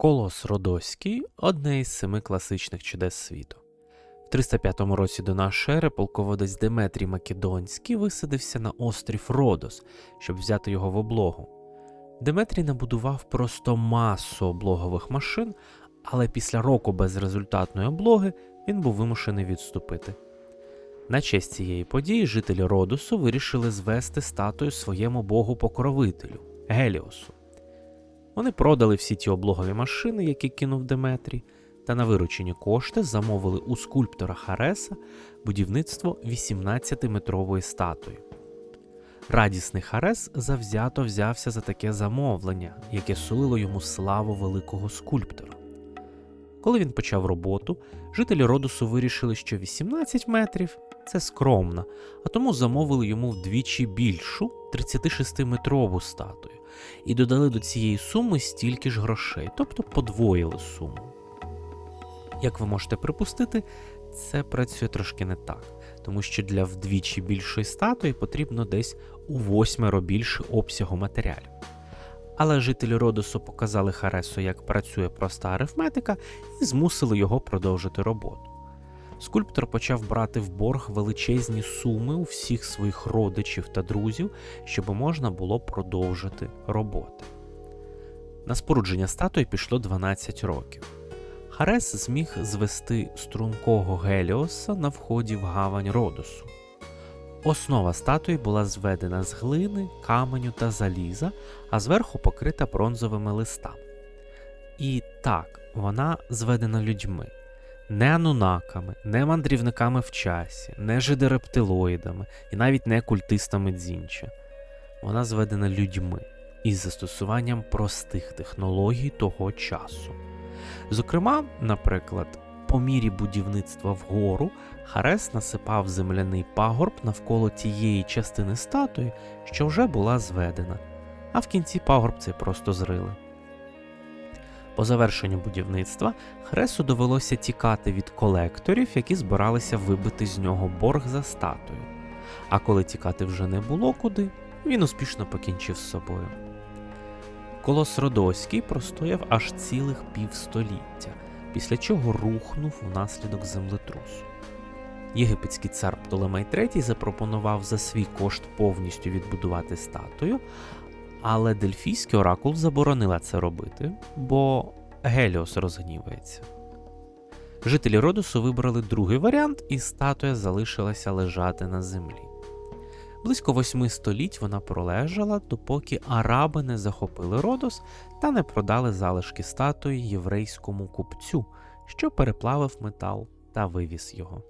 Колос Родоський одне із семи класичних чудес світу. В 305 році до нашої ери полководець Деметрій Македонський висадився на острів Родос, щоб взяти його в облогу. Деметрій набудував просто масу облогових машин, але після року безрезультатної облоги він був вимушений відступити. На честь цієї події жителі Родосу вирішили звести статую своєму богу-покровителю Геліосу. Вони продали всі ті облогові машини, які кинув Деметрій, та на виручені кошти замовили у скульптора Хареса будівництво 18-метрової статуї. Радісний Харес завзято взявся за таке замовлення, яке сулило йому славу великого скульптора. Коли він почав роботу, жителі Родосу вирішили, що 18 метрів це скромно, а тому замовили йому вдвічі більшу 36-метрову статую і додали до цієї суми стільки ж грошей, тобто подвоїли суму. Як ви можете припустити, це працює трошки не так, тому що для вдвічі більшої статуї потрібно десь у восьмеро більше обсягу матеріалів. Але жителі Родосу показали Харесу, як працює проста арифметика, і змусили його продовжити роботу. Скульптор почав брати в борг величезні суми у всіх своїх родичів та друзів, щоб можна було продовжити роботи. На спорудження статуї пішло 12 років. Харес зміг звести стрункого Геліоса на вході в гавань Родосу. Основа статуї була зведена з глини, каменю та заліза, а зверху покрита бронзовими листами. І так, вона зведена людьми, не анунаками, не мандрівниками в часі, не жидерептилоїдами і навіть не культистами дзінча. Вона зведена людьми із застосуванням простих технологій того часу. Зокрема, наприклад, по мірі будівництва вгору Харес насипав земляний пагорб навколо тієї частини статуї, що вже була зведена, а в кінці пагорб цей просто зрили. По завершенню будівництва Хресу довелося тікати від колекторів, які збиралися вибити з нього борг за статую. А коли тікати вже не було куди, він успішно покінчив з собою. Колос Родоський простояв аж цілих півстоліття, після чого рухнув унаслідок землетрусу. Єгипетський цар Птолемей III запропонував за свій кошт повністю відбудувати статую, але Дельфійський оракул заборонила це робити, бо Геліос розгнівається. Жителі Родосу вибрали другий варіант, і статуя залишилася лежати на землі. Близько восьми століть вона пролежала, допоки араби не захопили Родос та не продали залишки статуї єврейському купцю, що переплавив метал та вивіз його.